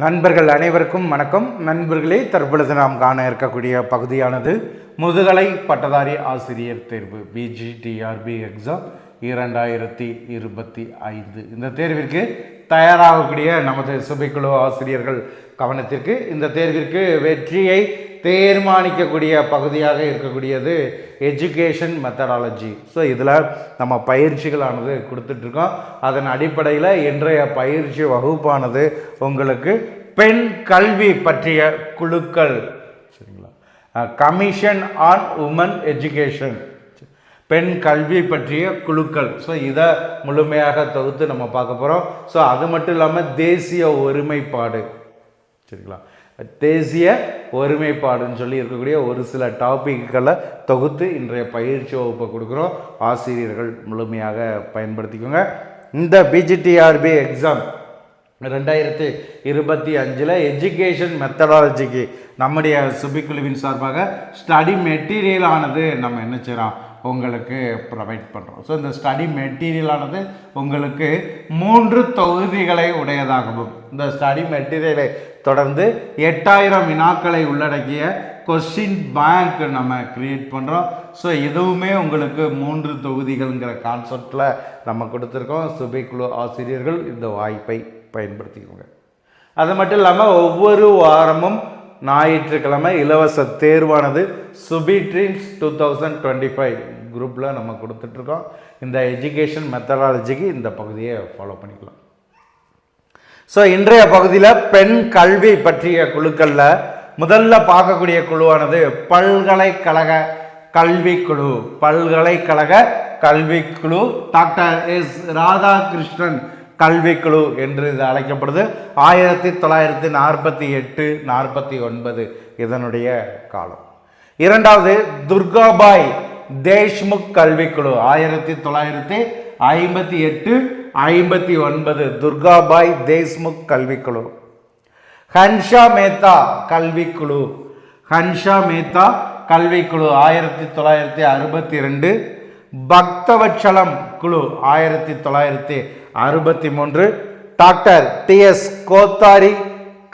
நண்பர்கள் அனைவருக்கும் வணக்கம். நண்பர்களே தற்பொழுது நாம் காண இருக்கக்கூடிய பகுதியானது முதுகலை பட்டதாரி ஆசிரியர் தேர்வு பிஜிடிஆர்பி எக்ஸாம் இரண்டாயிரத்தி இருபத்தி ஐந்து. இந்த தேர்விற்கு தயாராகக்கூடிய நமது சுபைக்குழு ஆசிரியர்கள் கவனத்திற்கு இந்த தேர்விற்கு வெற்றியை தீர்மானிக்கக்கூடிய பகுதியாக இருக்கக்கூடியது எஜுகேஷன் மெத்தடாலஜி ஸோ இதில் நம்ம பயிற்சிகளானது கொடுத்துட்ருக்கோம். அதன் அடிப்படையில் இன்றைய பயிற்சி வகுப்பானது உங்களுக்கு பெண் கல்வி பற்றிய குழுக்கள். சரிங்களா? கமிஷன் ஆன் உமன் எஜுகேஷன் பெண் கல்வி பற்றிய குழுக்கள். ஸோ இதை முழுமையாக தொகுத்து நம்ம பார்க்க போகிறோம் ஸோ அது மட்டும் இல்லாமல் தேசிய ஒருமைப்பாடு. சரிங்களா? தேசிய ஒருமைப்பாடுன்னு சொல்லி இருக்கக்கூடிய ஒரு சில டாப்பிக்களை தொகுத்து இன்றைய பயிற்சி வகுப்பை கொடுக்குறோம். ஆசிரியர்கள் முழுமையாக பயன்படுத்திக்கோங்க. இந்த பிஜிடிஆர்பி எக்ஸாம் ரெண்டாயிரத்தி இருபத்தி அஞ்சில் எஜுகேஷன் மெத்தடாலஜிக்கு நம்முடைய சுபிக்குழுவின் சார்பாக ஸ்டடி மெட்டீரியல் ஆனது நம்ம என்ன செய்கிறோம் உங்களுக்கு ப்ரொவைட் பண்ணுறோம் ஸோ இந்த ஸ்டடி மெட்டீரியலானது உங்களுக்கு மூன்று தொகுதிகளை உடையதாகவும் இந்த ஸ்டடி மெட்டீரியலை தொடர்ந்து எட்டாயிரம் வினாக்களை உள்ளடக்கிய கொஸ்டின் பேங்க் நம்ம க்ரியேட் பண்ணுறோம் ஸோ இதுவுமே உங்களுக்கு மூன்று தொகுதிகள்ங்கிற கான்செப்டில் நம்ம கொடுத்துருக்கோம். சுபைக்குழு ஆசிரியர்கள் இந்த வாய்ப்பை பயன்படுத்திக்கோங்க. அது மட்டும் இல்லாமல் ஒவ்வொரு வாரமும் ஞாயிற்றுக்கிழமை இலவச தேர்வானது Subi dreams two thousand twenty five குரூப்பில் நம்ம கொடுத்துட்ருக்கோம். இந்த எஜுகேஷன் மெத்தடாலஜிக்கு இந்த பகுதியை ஃபாலோ பண்ணிக்கலாம். ஸோ இன்றைய பகுதியில் பெண் கல்வி பற்றிய குழுக்களில் முதல்ல பார்க்கக்கூடிய குழுவானது பல்கலைக்கழக கல்விக்குழு. பல்கலைக்கழக கல்விக்குழு. டாக்டர் எஸ் ராதாகிருஷ்ணன் கல்விக்குழு என்று இது அழைக்கப்படுது. ஆயிரத்தி தொள்ளாயிரத்தி நாற்பத்தி எட்டு நாற்பத்தி ஒன்பது இதனுடைய காலம். இரண்டாவது துர்காபாய் தேஷ்முக் கல்விக்குழு. ஆயிரத்தி தொள்ளாயிரத்தி ஐம்பத்தி எட்டு ஐம்பத்தி ஒன்பது துர்காபாய் தேஷ்முக் கல்விக்குழு. ஹன்ஷா மேத்தா கல்விக்குழு. ஹன்ஷா மேத்தா கல்விக்குழு ஆயிரத்தி தொள்ளாயிரத்தி அறுபத்தி ரெண்டு. பக்தவட்சலம் குழு ஆயிரத்தி தொள்ளாயிரத்தி அறுபத்தி மூன்று. டாக்டர் டி எஸ் கோத்தாரி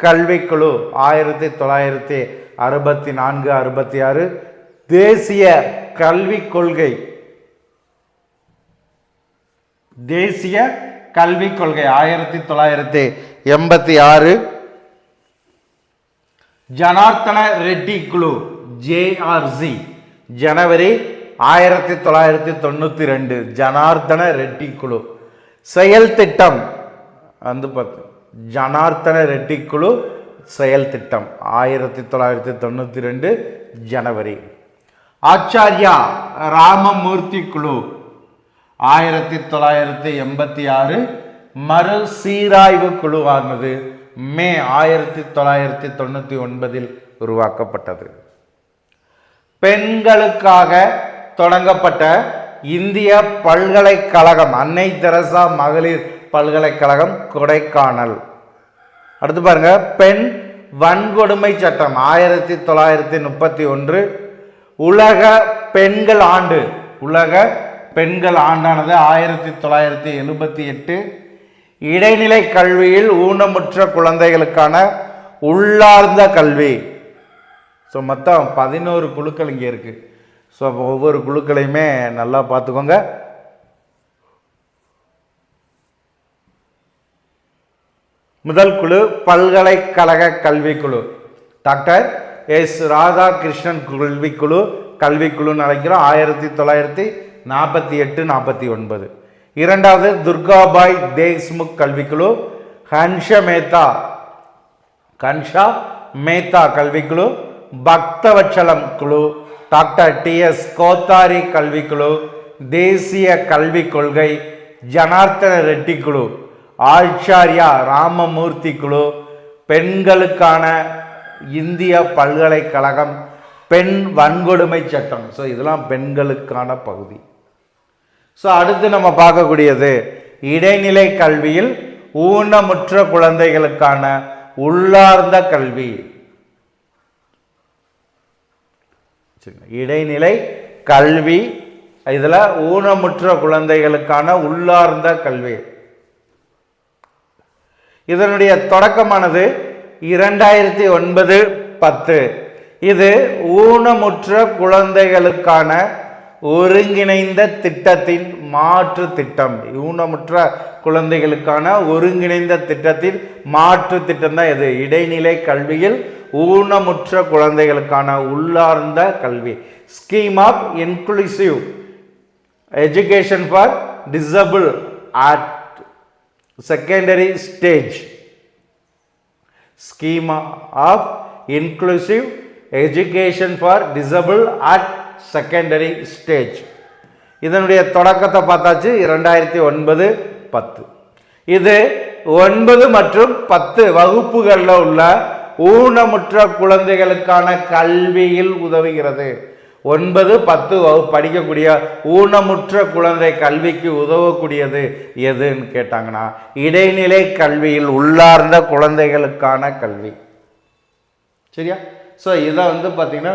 கல்விக்குழு ஆயிரத்தி தொள்ளாயிரத்தி அறுபத்தி நான்கு அறுபத்தி ஆறு. தேசிய கல்விக் கொள்கை. தேசிய கல்விக் கொள்கை ஆயிரத்தி தொள்ளாயிரத்தி எண்பத்தி ஆறு. ஜனார்த்தன ரெட்டி குழு ஜேஆர்சி ஜனவரி ஆயிரத்தி தொள்ளாயிரத்தி தொண்ணூற்றி ரெண்டு. ஜனார்த்தன ரெட்டி குழு. செயல் திட்டம் வந்து பார்த்து ஜனார்த்தன ரெட்டி குழு செயல் திட்டம் ஆயிரத்தி தொள்ளாயிரத்தி தொண்ணூற்றி ரெண்டு ஜனவரி. ஆச்சாரியா ராமமூர்த்தி குழு. ஆயிரத்தி தொள்ளாயிரத்தி எண்பத்தி ஆறு மறு சீராய்வு குழுவானது மே ஆயிரத்தி தொள்ளாயிரத்தி தொண்ணூற்றி ஒன்பதில் உருவாக்கப்பட்டது. பெண்களுக்காக தொடங்கப்பட்ட இந்திய பல்கலைக்கழகம் அன்னை தெரசா மகளிர் பல்கலைக்கழகம் கொடைக்கானல். அடுத்து பாருங்க பெண் வன்கொடுமை சட்டம் ஆயிரத்தி தொள்ளாயிரத்தி முப்பத்தி ஒன்று உலக பெண்கள் ஆண்டு. உலக பெண்கள் ஆண்டானது ஆயிரத்தி தொள்ளாயிரத்தி எழுபத்தி எட்டு. இடைநிலை கல்வியில் ஊனமுற்ற குழந்தைகளுக்கான உள்ளார்ந்த கல்வி. ஸோ மொத்தம் பதினோரு குழுக்கள் இங்கே இருக்குது ஸோ ஒவ்வொரு குழுக்களையுமே நல்லா பார்த்துக்கோங்க. முதல் குழு பல்கலைக்கழக கல்விக்குழு. டாக்டர் எஸ் ராதாகிருஷ்ணன் கல்விக்குழு கல்விக்குழுன்னு அழைக்கிறோம். ஆயிரத்தி தொள்ளாயிரத்தி நாற்பத்தி எட்டு நாற்பத்தி ஒன்பது. இரண்டாவது துர்காபாய் தேஷ்முக் கல்விக்குழு ஹன்ஷ மேத்தா கன்ஷா மேத்தா கல்விக்குழு பக்தவச்சலம் குழு டாக்டர் டி எஸ் கோத்தாரி கல்விக்குழு தேசிய கல்விக் கொள்கை ஜனார்த்தன ரெட்டி குழு ஆச்சாரியா ராமமூர்த்தி குழு பெண்களுக்கான இந்திய பல்கலைக்கழகம் பெண் வன்கொடுமை சட்டம். ஸோ இதெல்லாம் பெண்களுக்கான பகுதி. ஸோ அடுத்து நம்ம பார்க்கக்கூடியது இடைநிலை கல்வியில் ஊனமுற்ற குழந்தைகளுக்கான உள்ளார்ந்த கல்வி. இடைநிலை கல்வி இதில் ஊனமுற்ற குழந்தைகளுக்கான உள்ளார்ந்த கல்வி. இதனுடைய தொடக்கமானது இரண்டாயிரத்தி ஒன்பது பத்து. இது ஊனமுற்ற குழந்தைகளுக்கான ஒருங்கிணைந்த திட்டத்தின் மாற்று திட்டம். ஊனமுற்ற குழந்தைகளுக்கான ஒருங்கிணைந்த திட்டத்தின் மாற்று திட்டம் தான் இது. இடைநிலை கல்வியில் ஊனமுற்ற குழந்தைகளுக்கான உள்ளார்ந்த கல்வி. Scheme of inclusive education for disable at secondary stage scheme of inclusive education for disable at secondary stage இதனுடைய தொடக்கத்தை பார்த்தாச்சு இரண்டாயிரத்தி ஒன்பது பத்து. இது ஒன்பது மற்றும் பத்து வகுப்புகளில் உள்ள ஊனமுற்ற குழந்தைகளுக்கான கல்வியில் உதவுகிறது. ஒன்பது பத்து படிக்கக்கூடிய ஊனமுற்ற குழந்தை கல்விக்கு உதவக்கூடியது எதுன்னு கேட்டாங்கன்னா இடைநிலை கல்வியில் உள்ளார்ந்த குழந்தைகளுக்கான கல்வி. சரியா? ஸோ இதை வந்து பார்த்தீங்கன்னா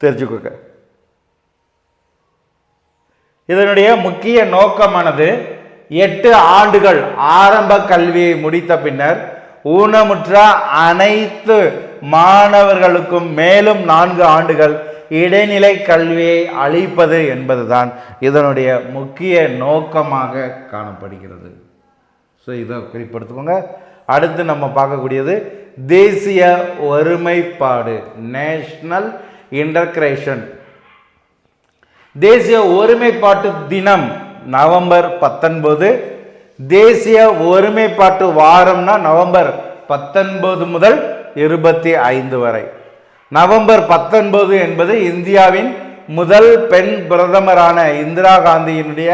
தெரிஞ்சுக்கோங்க இதனுடைய முக்கிய நோக்கமானது எட்டு ஆண்டுகள் ஆரம்ப கல்வியை முடித்த பின்னர் ஊனமுற்ற அனைத்து மாணவர்களுக்கும் மேலும் நான்கு ஆண்டுகள் இடைநிலை கல்வியை அளிப்பது என்பதுதான் இதனுடைய முக்கிய நோக்கமாக காணப்படுகிறது. ஸோ இதை குறிப்படுத்துக்கோங்க. அடுத்து நம்ம பார்க்கக்கூடியது தேசிய ஒருமைப்பாடு நேஷ்னல் இன்டர்கிரேஷன் தேசிய ஒருமைப்பாட்டு தினம் நவம்பர் பத்தொன்பது. தேசிய ஒருமைப்பாட்டு வாரம்னா நவம்பர் பத்தொன்பது முதல் இருபத்தி ஐந்து வரை. நவம்பர் பத்தொன்பது என்பது இந்தியாவின் முதல் பெண் பிரதமரான இந்திரா காந்தியினுடைய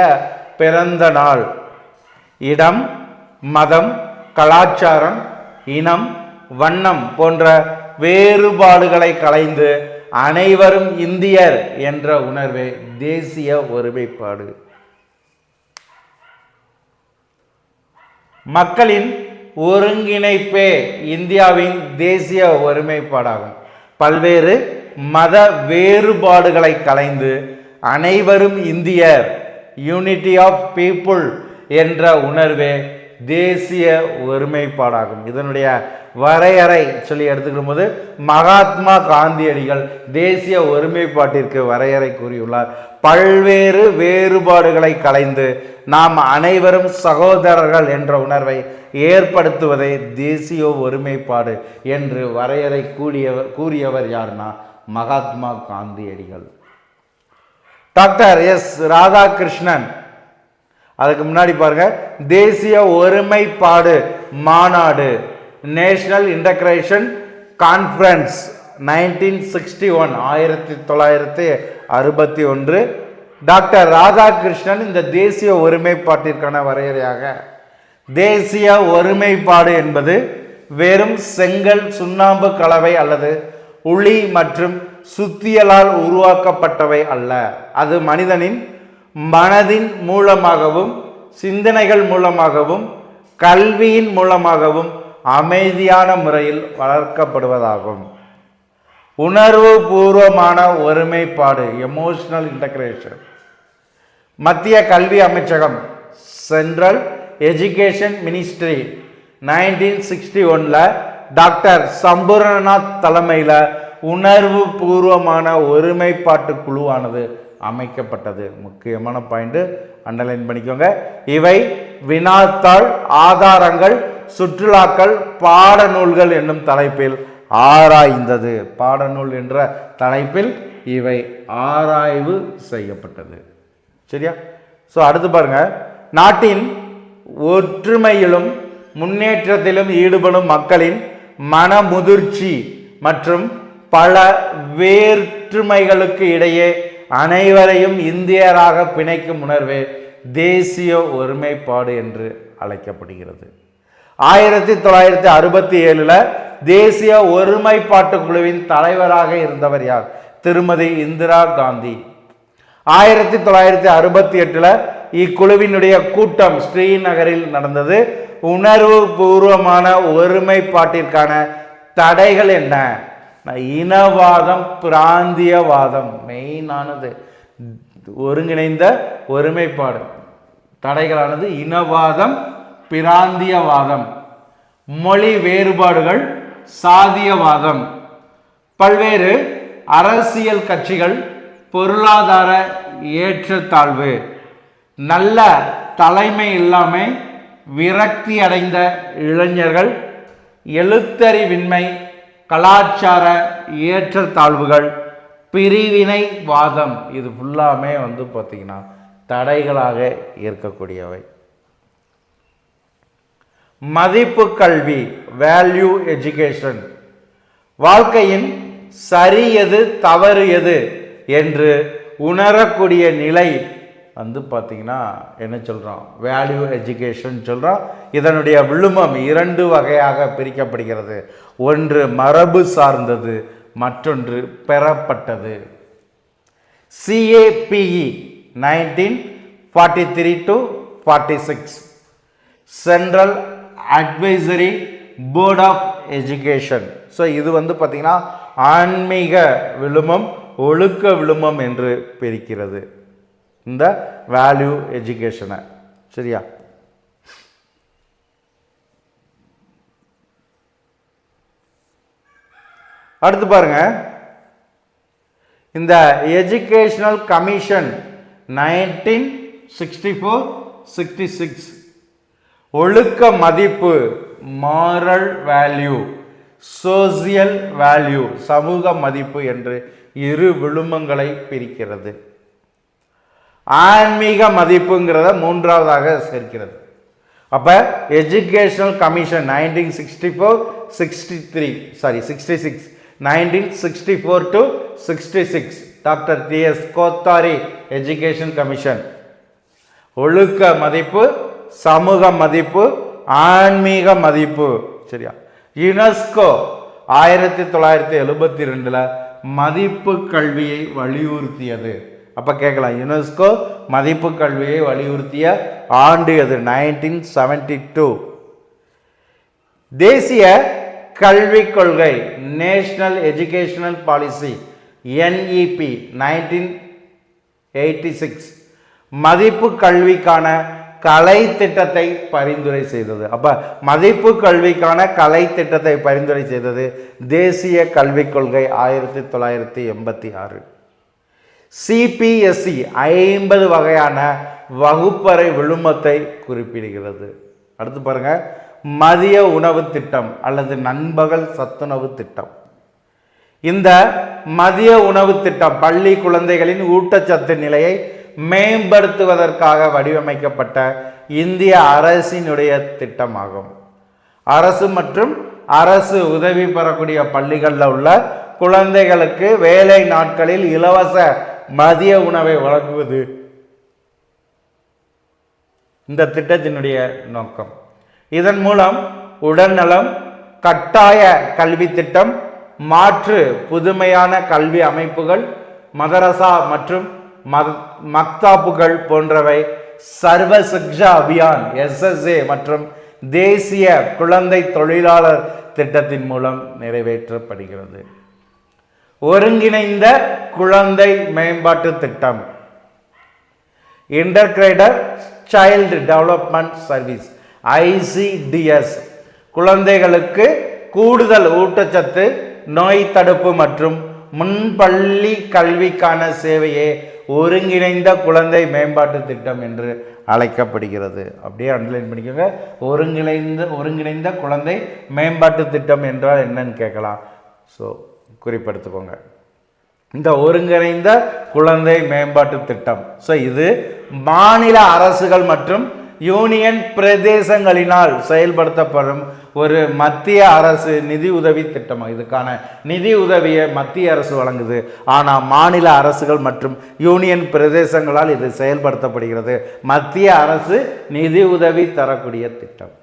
பிறந்த நாள். இடம் மதம் கலாச்சாரம் இனம் வண்ணம் போன்ற வேறுபாடுகளை களைந்து அனைவரும் இந்தியர் என்ற உணர்வே தேசிய ஒருமைப்பாடு. மக்களின் ஒருங்கிணைப்பே இந்தியாவின் தேசிய ஒருமைப்பாடாகும். பல்வேறு மத வேறுபாடுகளை கலைந்து அனைவரும் இந்தியர் யூனிட்டி ஆஃப் பீப்புள் என்ற உணர்வே தேசிய ஒருமைப்பாடாகும். இதனுடைய வரையறை சொல்லி எடுத்துக்கும் போது மகாத்மா காந்தியடிகள் தேசிய ஒருமைப்பாட்டிற்கு வரையறை கூறியுள்ளார். பல்வேறு வேறுபாடுகளை கலைந்து நாம் அனைவரும் சகோதரர்கள் என்ற உணர்வை ஏற்படுத்துவதே தேசிய ஒருமைப்பாடு என்று வரையறை கூடியவர் கூறியவர் யாருன்னா மகாத்மா காந்தியடிகள். Doctor S. ராதாகிருஷ்ணன் அதுக்கு முன்னாடி பாருங்க தேசிய ஒருமைப்பாடு மாநாடு national integration conference nineteen sixty one ஆயிரத்தி தொள்ளாயிரத்தி அறுபத்தி ஒன்று. டாக்டர் ராதாகிருஷ்ணன் இந்த தேசிய ஒருமைப்பாட்டிற்கான வரையறையாக தேசிய ஒருமைப்பாடு என்பது வெறும் செங்கல் சுண்ணாம்பு கலவை அல்லது உளி மற்றும் சுத்தியலால் உருவாக்கப்பட்டவை அல்ல அது மனிதனின் மனதின் மூலமாகவும் சிந்தனைகள் மூலமாகவும் கல்வியின் மூலமாகவும் அமைதியான முறையில் வளர்க்கப்படுவதாகும். உணர்வு பூர்வமான ஒருமைப்பாடு எமோஷனல் இன்டகிரேஷன் மத்திய கல்வி அமைச்சகம் central education ministry nineteen sixty ஒனில் டாக்டர் சம்பூர்ணநாத் தலைமையில் உணர்வு பூர்வமான ஒருமைப்பாட்டு குழுவானது அமைக்கப்பட்டது. முக்கியமான பாயிண்ட்டு அண்டர்லைன் பண்ணிக்கோங்க. இவை வினாத்தாள் ஆதாரங்கள் சுற்றுலாக்கள் பாடநூல்கள் என்னும் தலைப்பில் ஆராய்ந்தது. பாடநூல் என்ற தலைப்பில் இவை ஆராய்வு செய்யப்பட்டது. சரியா? ஸோ அடுத்து பாருங்க. நாட்டின் ஒற்றுமையிலும் முன்னேற்றத்திலும் ஈடுபடும் மக்களின் மனமுதிர்ச்சி மற்றும் பல வேற்றுமைகளுக்கு இடையே அனைவரையும் இந்தியராக பிணைக்கும் உணர்வு தேசிய ஒருமைப்பாடு என்று அழைக்கப்படுகிறது. ஆயிரத்தி தொள்ளாயிரத்தி அறுபத்தி ஏழில் தேசிய ஒருமைப்பாட்டு குழுவின் தலைவராக இருந்தவர் யார்? திருமதி இந்திரா காந்தி. ஆயிரத்தி தொள்ளாயிரத்தி அறுபத்தி எட்டில் இக்குழுவினுடைய கூட்டம் ஸ்ரீநகரில் நடந்தது. உணர்வு பூர்வமான ஒருமைப்பாட்டிற்கான தடைகள் என்ன? இனவாதம் பிராந்தியவாதம் மெயினானது ஒருங்கிணைந்த ஒருமைப்பாடு. தடைகளானது இனவாதம் பிராந்தியவாதம். மொழி வேறுபாடுகள் சாதியவாதம். பல்வேறு அரசியல் கட்சிகள் பொருளாதார ஏற்றத்தாழ்வு. நல்ல தலைமை இல்லாமல் விரக்தி அடைந்த இளைஞர்கள் எழுத்தறிவின்மை கலாச்சார ஏற்றத்தாழ்வுகள் பிரிவினைவாதம் இது ஃபுல்லாமே வந்து பார்த்திங்கன்னா தடைகளாக இருக்கக்கூடியவை. மதிப்பு கல்வி வேல்யூ எஜுகேஷன் வாழ்க்கையின் சரி எது தவறு எது என்று உணரக்கூடிய நிலை வந்து பார்த்திங்கன்னா என்ன சொல்கிறோம் வேல்யூ எஜுகேஷன் சொல்கிறோம் இதனுடைய விழுமம் இரண்டு வகையாக பிரிக்கப்படுகிறது. ஒன்று மரபு சார்ந்தது மற்றொன்று பெறப்பட்டது. CABE nineteen forty three to forty six central advisory board of education so இது வந்து பார்த்திங்கன்னா ஆன்மீக விழுமம் ஒழுக்க விழுமம் என்று பிரிக்கிறது. இந்த வேல்யூ எஜுகேஷனை சரியா? அடுத்து பாருங்க. இந்த educational commission nineteen sixty four sixty six ஒழுக்க மதிப்பு மாரல் வேல்யூ சோசியல் வேல்யூ சமூக மதிப்பு என்று இரு விழுமங்களை பிரிக்கிறது. ஆன்மீக மதிப்புங்கிறத மூன்றாவதாக சேர்க்கிறது. அப்போ educational commission nineteen sixty four sixty three sorry sixty six nineteen sixty four to sixty six doctor D S Kothari education commission ஒழுக்க மதிப்பு சமூக மதிப்பு ஆன்மீக மதிப்பு. சரியா? யுனெஸ்கோ ஆயிரத்தி தொள்ளாயிரத்தி எழுபத்தி ரெண்டில் மதிப்பு கல்வியை வலியுறுத்தியது. அப்போ கேட்கலாம். யுனெஸ்கோ மதிப்பு கல்வியை வலியுறுத்திய ஆண்டு அது நைன்டீன் செவன்டி டூ தேசிய கல்விக் கொள்கை national educational policy NEP nineteen eighty six மதிப்பு கல்விக்கான கலை திட்டத்தை பரிந்துரை செய்தது. அப்போ மதிப்பு கல்விக்கான கலை திட்டத்தை பரிந்துரை செய்தது தேசிய கல்விக் கொள்கை ஆயிரத்தி தொள்ளாயிரத்தி எண்பத்தி ஆறு. சிபிஎஸ்சி ஐம்பது வகையான வகுப்பறை விழுமத்தை குறிப்பிடுகிறது. அடுத்து பாருங்கள் மதிய உணவு திட்டம் அல்லது நண்பகல் சத்துணவு திட்டம். இந்த மதிய உணவு திட்டம் பள்ளி குழந்தைகளின் ஊட்டச்சத்து நிலையை மேம்படுத்துவதற்காக வடிவமைக்கப்பட்ட இந்திய அரசினுடைய திட்டமாகும். அரசு மற்றும் அரசு உதவி பெறக்கூடிய பள்ளிகளில் உள்ள குழந்தைகளுக்கு வேலை நாட்களில் இலவச மதிய உணவை வழங்குவது இந்த திட்டத்தினுடைய நோக்கம். இதன் மூலம் உடல்நலம் கட்டாய கல்வி திட்டம் மாற்று புதுமையான கல்வி அமைப்புகள் மதரசா மற்றும் மத் மக்தாப்புகள் போன்றவை சர்வ சிக்ஷா அபியான் எஸ்எஸ்ஏ மற்றும் தேசிய குழந்தை தொழிலாளர் திட்டத்தின் மூலம் நிறைவேற்றப்படுகிறது. ஒருங்கிணைந்த குழந்தை மேம்பாட்டு திட்டம். Integrated child development service ICDS குழந்தைகளுக்கு கூடுதல் ஊட்டச்சத்து நோய் தடுப்பு மற்றும் முன்பள்ளி கல்விக்கான சேவையே ஒருங்கிணைந்த குழந்தை மேம்பாட்டு திட்டம் என்று அழைக்கப்படுகிறது. அப்படியே அண்டர்லைன் பண்ணிக்கோங்க. ஒருங்கிணைந்த ஒருங்கிணைந்த குழந்தை மேம்பாட்டு திட்டம் என்றால் என்னன்னு கேட்கலாம். ஸோ குறிப்பெடுத்துக்கோங்க. இந்த ஒருங்கிணைந்த குழந்தை மேம்பாட்டு திட்டம். ஸோ இது மாநில அரசுகள் மற்றும் யூனியன் பிரதேசங்களினால் செயல்படுத்தப்படும் ஒரு மத்திய அரசு நிதி உதவி திட்டம். இதுக்கான நிதி உதவியை மத்திய அரசு வழங்குது. ஆனால் மாநில அரசுகள் மற்றும் யூனியன் பிரதேசங்களால் இது செயல்படுத்தப்படுகிறது. மத்திய அரசு நிதி உதவி தரக்கூடிய திட்டம்.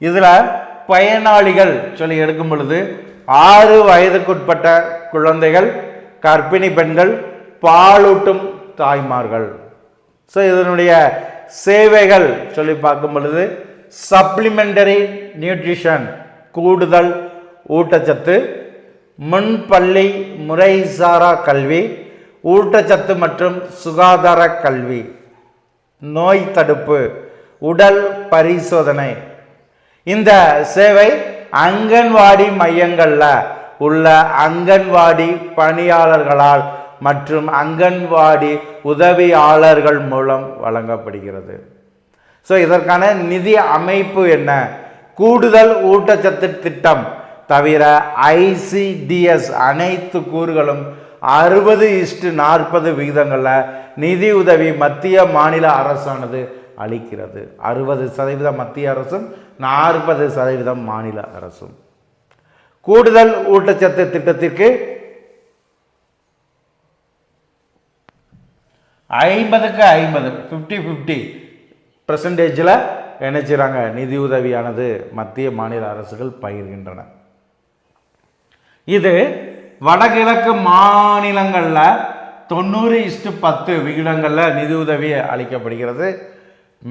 இதில் பயனாளிகள் சொல்லி எடுக்கும் பொழுது ஆறு வயதுக்குட்பட்ட குழந்தைகள் கர்ப்பிணி பெண்கள் பாலூட்டும் தாய்மார்கள். ஸோ இதனுடைய சேவைகள் சொல்லி பார்க்கும் பொழுது சப்ளிமெண்டரி நியூட்ரிஷன் கூடுதல் ஊட்டச்சத்து முன்பள்ளி முறைசாரா கல்வி ஊட்டச்சத்து மற்றும் சுகாதார கல்வி நோய் தடுப்பு உடல் பரிசோதனை. இந்த சேவை அங்கன்வாடி மையங்களில் உள்ள அங்கன்வாடி பணியாளர்களால் மற்றும் அங்கன்வாடி உதவியாளர்கள் மூலம் வழங்கப்படுகிறது. ஸோ இதற்கான நிதி அமைப்பு என்ன? கூடுதல் ஊட்டச்சத்து திட்டம். தவிர ஐசிடிஎஸ் அனைத்து கூறுகளும் அறுபது இஷ்டு நாற்பது விகிதங்களில் நிதி உதவி மத்திய மாநில அரசானது அளிக்கிறது. அறுபது சதவீதம் மத்திய அரசும் நாற்பது சதவீதம் மாநில அரசும். கூடுதல் ஊட்டச்சத்து திட்டத்திற்கு ஐம்பதுக்கு ஐம்பது ஃபிஃப்டி ஃபிஃப்டி பர்சன்டேஜில் என்ன செய்கிறாங்க நிதி உதவியானது மத்திய மாநில அரசுகள் பகிர்கின்றன. இது வடகிழக்கு மாநிலங்களில் தொண்ணூறு இஷ்டு பத்து விகிதங்களில் நிதி உதவி அளிக்கப்படுகிறது.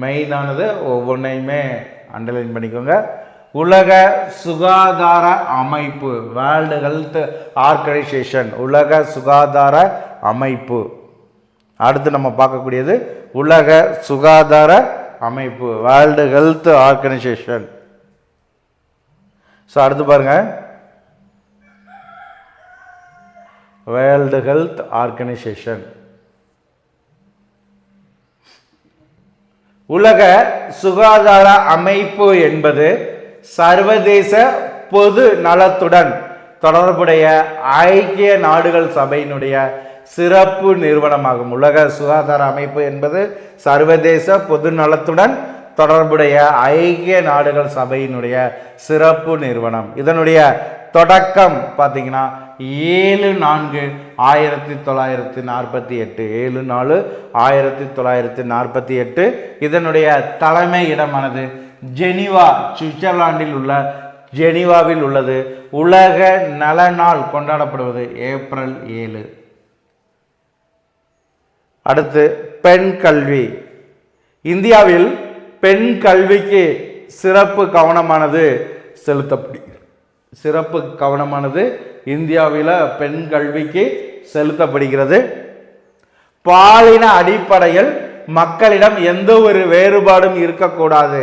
மெயினானது ஒவ்வொன்றையுமே அண்டர்லைன் பண்ணிக்கோங்க. உலக சுகாதார அமைப்பு வேர்ல்டு ஹெல்த் ஆர்கனைசேஷன் உலக சுகாதார அமைப்பு. அடுத்து நம்ம பார்க்கக்கூடியது உலக சுகாதார அமைப்பு வேர்ல்டு ஹெல்த் ஆர்கனைசேஷன் ஸோ அடுத்து பாருங்கள் வேர்ல்டு ஹெல்த் ஆர்கனைசேஷன் உலக சுகாதார அமைப்பு என்பது சர்வதேச பொது நலத்துடன் தொடர்புடைய ஐக்கிய நாடுகள் சபையினுடைய சிறப்பு நிறுவனமாகும். உலக சுகாதார அமைப்பு என்பது சர்வதேச பொது நலத்துடன் தொடர்புடைய ஐக்கிய நாடுகள் சபையினுடைய சிறப்பு நிறுவனம். இதனுடைய தொடக்கம் பார்த்தீங்கன்னா ஏழு நான்கு ஆயிரத்தி தொள்ளாயிரத்தி நாற்பத்தி எட்டு ஏழு நாலு ஆயிரத்தி தொள்ளாயிரத்தி நாற்பத்தி எட்டு. இதனுடைய தலைமை இடமானது ஜெனிவா சுவிட்சர்லாந்தில் உள்ள ஜெனிவாவில் உள்ளது. உலக நல நாள் கொண்டாடப்படுவது ஏப்ரல் ஏழு. அடுத்து பெண் கல்வி. இந்தியாவில் பெண் கல்விக்கு சிறப்பு கவனமானது செலுத்தப்படுகிறது சிறப்பு கவனமானது இந்தியாவில் பெண் கல்விக்கு செலுத்தப்படுகிறது. பாலின அடிப்படையில் மக்களிடம் எந்த ஒரு வேறுபாடும் இருக்கக்கூடாது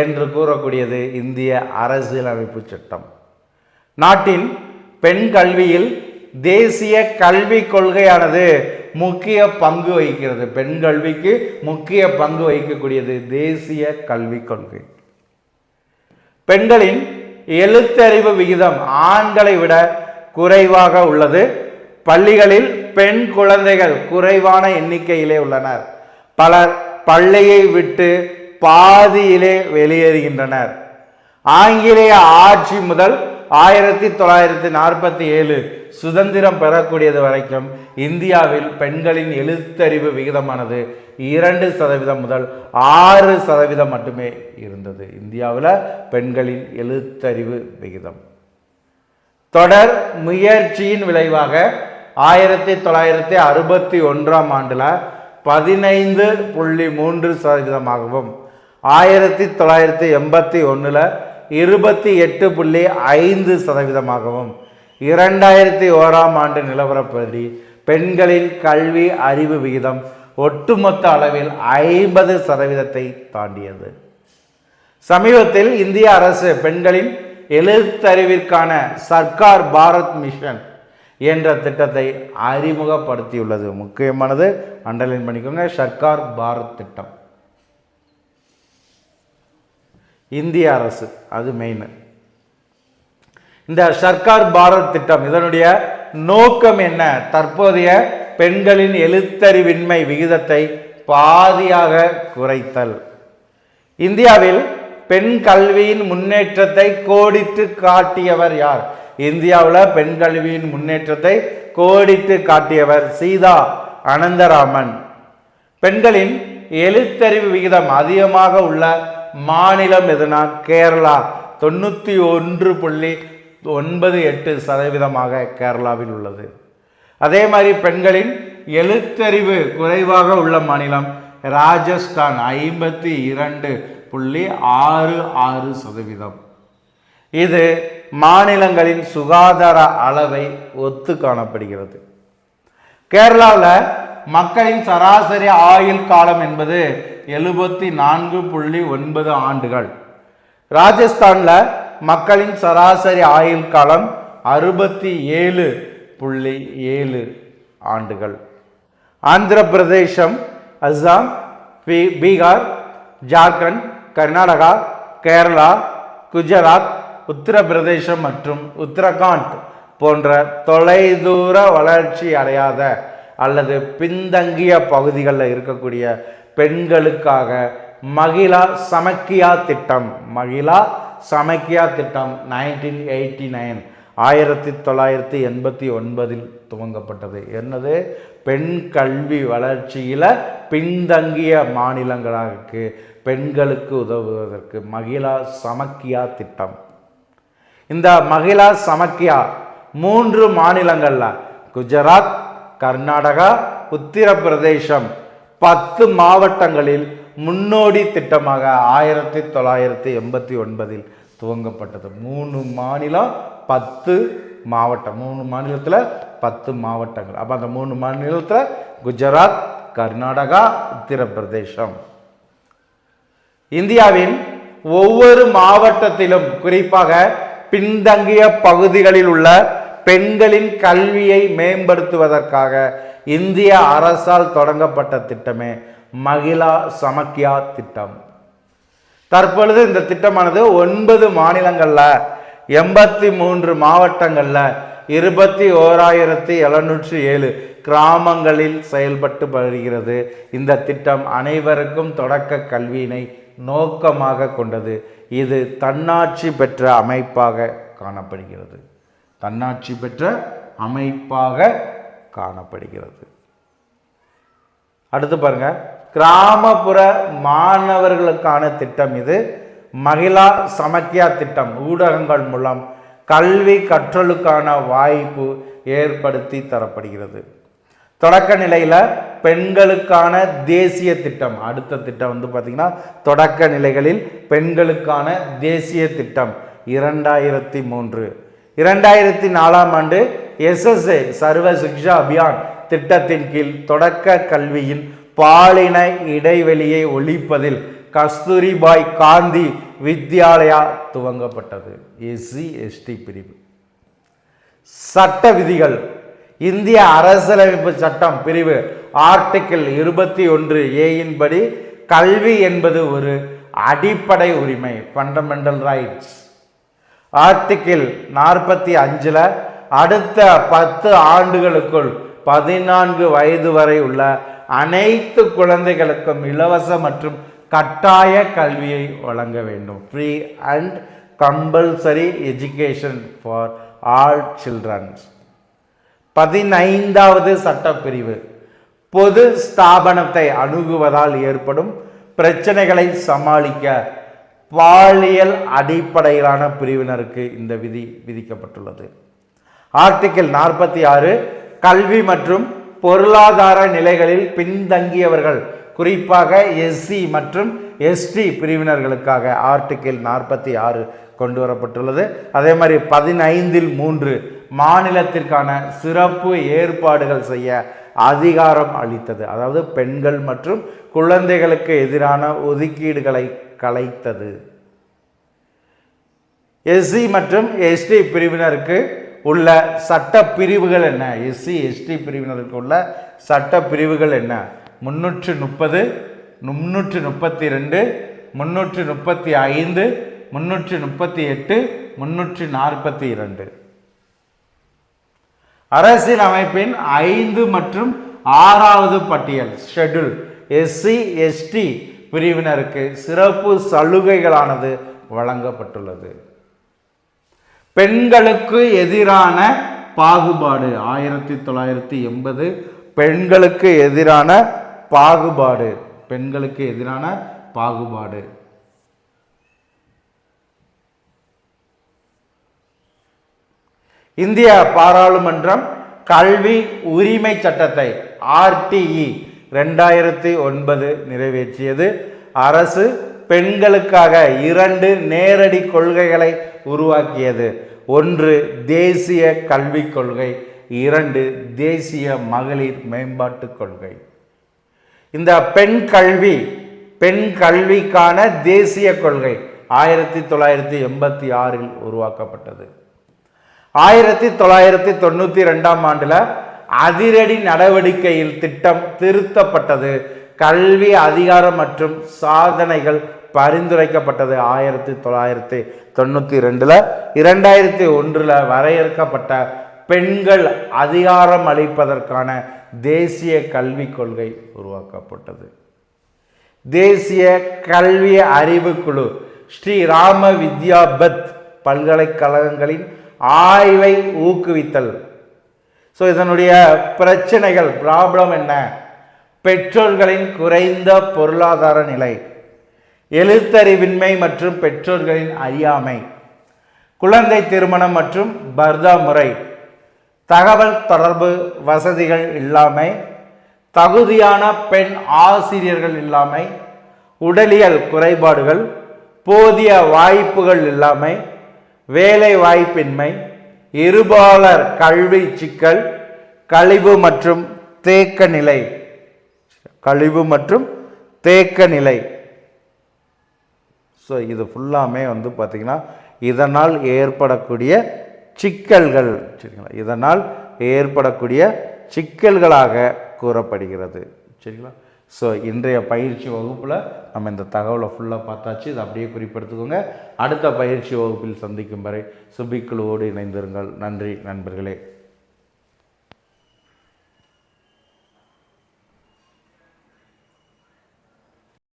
என்று கூறக்கூடியது இந்திய அரசியலமைப்பு சட்டம். நாட்டின் பெண் கல்வியில் தேசிய கல்விக் கொள்கையானது முக்கிய பங்கு வகிக்கிறது. பெண் கல்விக்கு முக்கிய பங்கு வகிக்கக்கூடியது தேசிய கல்விக் கொள்கை. பெண்களின் எழுத்தறிவு விகிதம் ஆண்களை விட குறைவாக உள்ளது. பள்ளிகளில் பெண் குழந்தைகள் குறைவான எண்ணிக்கையிலே உள்ளனர். பலர் பள்ளியை விட்டு பாதியிலே வெளியேறுகின்றனர். ஆங்கிலேய ஆட்சி முதல் ஆயிரத்தி தொள்ளாயிரத்தி நாற்பத்தி ஏழு சுதந்திரம் பெறக்கூடியது வரைக்கும் இந்தியாவில் பெண்களின் எழுத்தறிவு விகிதமானது இரண்டு சதவீதம் முதல் ஆறு சதவீதம் மட்டுமே இருந்தது. இந்தியாவில் பெண்களின் எழுத்தறிவு விகிதம். தொடர் முயற்சியின் விளைவாக ஆயிரத்தி தொள்ளாயிரத்தி அறுபத்தி ஒன்றாம் ஆண்டில் பதினைந்து புள்ளி மூன்று சதவீதமாகவும் ஆயிரத்தி தொள்ளாயிரத்தி எண்பத்தி ஒன்றில் இருபத்தி எட்டு புள்ளி ஐந்து சதவீதமாகவும் இரண்டாயிரத்தி ஓராம் ஆண்டு நிலவரப்படி பெண்களின் கல்வி அறிவு விகிதம் ஒட்டுமொத்த அளவில் ஐம்பது சதவீதத்தை தாண்டியது. சமீபத்தில் இந்திய அரசு பெண்களின் எழுத்தறிவிற்கான சர்க்கார் பாரத் மிஷன் என்ற திட்டத்தை அறிமுகப்படுத்தியுள்ளது. முக்கியமானது அண்டர்லைன் பண்ணிக்கோங்க சர்க்கார் பாரத் திட்டம். இந்திய அரசு அது மெயின் இந்த சர்க்கார் பாரத் திட்டம் இதனுடைய நோக்கம் என்ன? தற்போதைய பெண்களின் எழுத்தறிவின்மை விகிதத்தை பாதியாக குறைத்தல். இந்தியாவில் பெண் கல்வியின் முன்னேற்றத்தை கோடிட்டு காட்டியவர் யார்? இந்தியாவில் பெண் கல்வியின் முன்னேற்றத்தை கோடிட்டு காட்டியவர் சீதா அனந்தராமன். பெண்களின் எழுத்தறிவு விகிதம் அதிகமாக உள்ள மாநிலம் எதுனா கேரளா. தொண்ணூற்றி ஒன்று புள்ளி ஒன்பது எட்டு சதவீதமாக கேரளாவில் உள்ளது. அதே மாதிரி பெண்களின் எழுத்தறிவு குறைவாக உள்ள மாநிலம் ராஜஸ்தான் ஐம்பத்தி இரண்டு புள்ளி ஆறு ஆறு சதவீதம். இது மாநிலங்களின் சுகாதார அளவை ஒத்து காணப்படுகிறது. கேரளாவில் மக்களின் சராசரி ஆயுள் காலம் என்பது எழுபத்தி நான்கு புள்ளி ஒன்பது ஆண்டுகள். ராஜஸ்தானில் மக்களின் சராசரி ஆயுள் காலம் அறுபத்தி ஏழு புள்ளி ஏழு ஆண்டுகள். ஆந்திர பிரதேசம் அஸ்ஸாம் பீ- பீகார் ஜார்க்கண்ட் கர்நாடகா கேரளா குஜராத் உத்தரப்பிரதேசம் மற்றும் உத்தரகாண்ட் போன்ற தொலைதூர வளர்ச்சி அடையாத அல்லது பின்தங்கிய பகுதிகளில் இருக்கக்கூடிய பெண்களுக்காக மகிழா சமக்கியா திட்டம் மகிழா சமக்கியா திட்டம் நைன்டீன் எயிட்டி நைன் ஆயிரத்தி தொள்ளாயிரத்தி எண்பத்தி ஒன்பதில் துவங்கப்பட்டது. என்னது? பெண் கல்வி வளர்ச்சியில் பின்தங்கிய மாநிலங்களாக பெண்களுக்கு உதவுவதற்கு மகிழா சமக்கியா திட்டம். இந்த மகிழா சமக்கியா மூன்று மாநிலங்களில் குஜராத் கர்நாடகா உத்தரப்பிரதேசம் பத்து மாவட்டங்களில் முன்னோடி திட்டமாக ஆயிரத்தி தொள்ளாயிரத்தி எண்பத்தி ஒன்பதில் துவங்கப்பட்டது. மூணு மாநிலம் பத்து மாவட்டம். மூணு மாநிலத்தில் பத்து மாவட்டங்கள். அப்போ அந்த மூணு மாநிலத்தில் குஜராத் கர்நாடகா உத்தரப்பிரதேசம். இந்தியாவின் ஒவ்வொரு மாவட்டத்திலும் குறிப்பாக பின்தங்கிய பகுதிகளில் உள்ள பெண்களின் கல்வியை மேம்படுத்துவதற்காக இந்திய அரசால் தொடங்கப்பட்ட திட்டமே மகிழா சமக்கியா திட்டம். தற்பொழுது இந்த திட்டமானது ஒன்பது மாநிலங்களில் எண்பத்தி மூன்று மாவட்டங்களில் இருபத்தி ஓராயிரத்தி எழுநூற்றி ஏழு கிராமங்களில் செயல்பட்டு வருகிறது. இந்த திட்டம் அனைவருக்கும் தொடக்க கல்வியினை நோக்கமாக கொண்டது. இது தன்னாட்சி பெற்ற அமைப்பாக காணப்படுகிறது. தன்னாட்சி பெற்ற அமைப்பாக காணப்படுகிறது. அடுத்து பாருங்கள் கிராமப்புற மாணவர்களுக்கான திட்டம் இது. மகிழா சமக்கியா திட்டம் ஊடகங்கள் மூலம் கல்வி கற்றலுக்கான வாய்ப்பு ஏற்படுத்தி தரப்படுகிறது. தொடக்க நிலையில் பெண்களுக்கான தேசிய திட்டம் அடுத்த திட்டம் வந்து பார்த்திங்கன்னா தொடக்க நிலைகளில் பெண்களுக்கான தேசிய திட்டம் இரண்டாயிரத்தி மூன்று. இரண்டாயிரத்தி நாலாம் ஆண்டு எஸ்எஸ்ஏ சர்வ சிக்ஷா அபியான் திட்டத்தின் கீழ் தொடக்க கல்வியின் பாலின இடைவெளியை ஒழிப்பதில் கஸ்தூரிபாய் காந்தி வித்யாலயா துவங்கப்பட்டது. எஸ்சி எஸ்டி பிரிவு. சட்ட விதிகள். இந்திய அரசியலமைப்பு சட்டம் பிரிவு. ஆர்டிக்கிள் இருபத்தி ஒன்று ஏயின் படி கல்வி என்பது ஒரு அடிப்படை உரிமை ஃபண்டமெண்டல் ரைட்ஸ் ஆர்டிக்கிள் நாற்பத்தி அஞ்சில் அடுத்த பத்து ஆண்டுகளுக்குள் பதினான்கு வயது வரை உள்ள அனைத்து குழந்தைகளுக்கும் இலவச மற்றும் கட்டாய கல்வியை வழங்க வேண்டும். Free and compulsory education for all childrens பதினைந்தாவது சட்டப்பிரிவு. பொது ஸ்தாபனத்தை அணுகுவதால் ஏற்படும் பிரச்சனைகளை சமாளிக்க பாலியல் அடிப்படையிலான பிரிவினருக்கு இந்த விதி விதிக்கப்பட்டுள்ளது. ஆர்டிக்கிள் நாற்பத்தி ஆறு கல்வி மற்றும் பொருளாதார நிலைகளில் பின்தங்கியவர்கள் குறிப்பாக எஸ்சி மற்றும் எஸ்டி பிரிவினர்களுக்காக ஆர்டிக்கிள் நாற்பத்தி ஆறு கொண்டு வரப்பட்டுள்ளது. அதே மாதிரி பதினைந்தில் மூன்று மாநிலத்திற்கான சிறப்பு ஏற்பாடுகள் செய்ய அதிகாரம் அளித்தது. அதாவது பெண்கள் மற்றும் குழந்தைகளுக்கு எதிரான ஒதுக்கீடுகளை கலைத்தது. எஸ்சி மற்றும் எஸ்டி பிரிவினருக்கு உள்ள சட்ட பிரிவுகள் என்ன? எஸ்சி எஸ்டி பிரிவினருக்கு உள்ள சட்ட பிரிவுகள் என்ன? முன்னூற்று முப்பது முன்னூற்று முப்பத்தி ரெண்டு முன்னூற்று முப்பத்தி ஐந்து முன்னூற்று முப்பத்தி எட்டு முன்னூற்று நாற்பத்தி இரண்டு அரசியல் அமைப்பின் ஐந்து மற்றும் ஆறாவது பட்டியல் ஷெட்யூல் எஸ்சி எஸ்டி பிரிவினருக்கு சிறப்பு சலுகைகளானது வழங்கப்பட்டுள்ளது. பெண்களுக்கு எதிரான பாகுபாடு. ஆயிரத்தி தொள்ளாயிரத்தி எண்பது பெண்களுக்கு எதிரான பாகுபாடு. பெண்களுக்கு எதிரான பாகுபாடு. இந்திய பாராளுமன்றம் கல்வி உரிமை சட்டத்தை ஆர்டிஇ ரெண்டாயிரத்தி ஒன்பது நிறைவேற்றியது. அரசு பெண்களுக்காக இரண்டு நேரடி கொள்கைகளை உருவாக்கியது. ஒன்று தேசிய கல்விக் கொள்கை. இரண்டு தேசிய மகளிர் மேம்பாட்டுக் கொள்கை. இந்த பெண் கல்வி பெண் கல்விக்கான தேசிய கொள்கை ஆயிரத்தி தொள்ளாயிரத்தி எண்பத்தி ஆறில் உருவாக்கப்பட்டது. ஆயிரத்தி தொள்ளாயிரத்தி தொண்ணூற்றி ரெண்டாம் ஆண்டில் அதிரடி நடவடிக்கையில் திட்டம் திருத்தப்பட்டது. கல்வி அதிகாரம் மற்றும் சாதனைகள் பரிந்துரைக்கப்பட்டது ஆயிரத்தி தொள்ளாயிரத்தி தொண்ணூற்றி ரெண்டில். இரண்டாயிரத்தி ஒன்றில் வரையறுக்கப்பட்ட பெண்கள் அதிகாரம் அளிப்பதற்கான தேசிய கல்விக் கொள்கை உருவாக்கப்பட்டது. தேசிய கல்வி அறிவுக்குழு ஸ்ரீ ராம வித்யாபத் பல்கலைக்கழகங்களின் ஆய்வை ஊக்குவித்தல். ஸோ இதனுடைய பிரச்சனைகள் ப்ராப்ளம் என்ன? பெற்றோர்களின் குறைந்த பொருளாதார நிலை எழுத்தறிவின்மை மற்றும் பெற்றோர்களின் அறியாமை. குழந்தை திருமணம் மற்றும் பர்தா முறை. தகவல் தொடர்பு வசதிகள் இல்லாமை. தகுதியான பெண் ஆசிரியர்கள் இல்லாமை. உடலியல் குறைபாடுகள். போதிய வாய்ப்புகள் இல்லாமை. வேலை வாய்ப்பின்மை. இருபாலர் கல்வி சிக்கல். கழிவு மற்றும் தேக்க நிலை. கழிவு மற்றும் தேக்க நிலை. ஸோ இது ஃபுல்லாமே வந்து பார்த்திங்கன்னா இதனால் ஏற்படக்கூடிய சிக்கல்கள் சரிங்களா? இதனால் ஏற்படக்கூடிய சிக்கல்களாக கூறப்படுகிறது சரிங்களா? ஸோ இன்றைய பயிற்சி வகுப்பில் நம்ம இந்த தகவலை ஃபுல்லாக பார்த்தாச்சு. இதை அப்படியே குறிப்பெடுத்துக்கோங்க. அடுத்த பயிற்சி வகுப்பில் சந்திக்கும் வரை சுபிக்குழுவோடு இணைந்திருங்கள். நன்றி நண்பர்களே.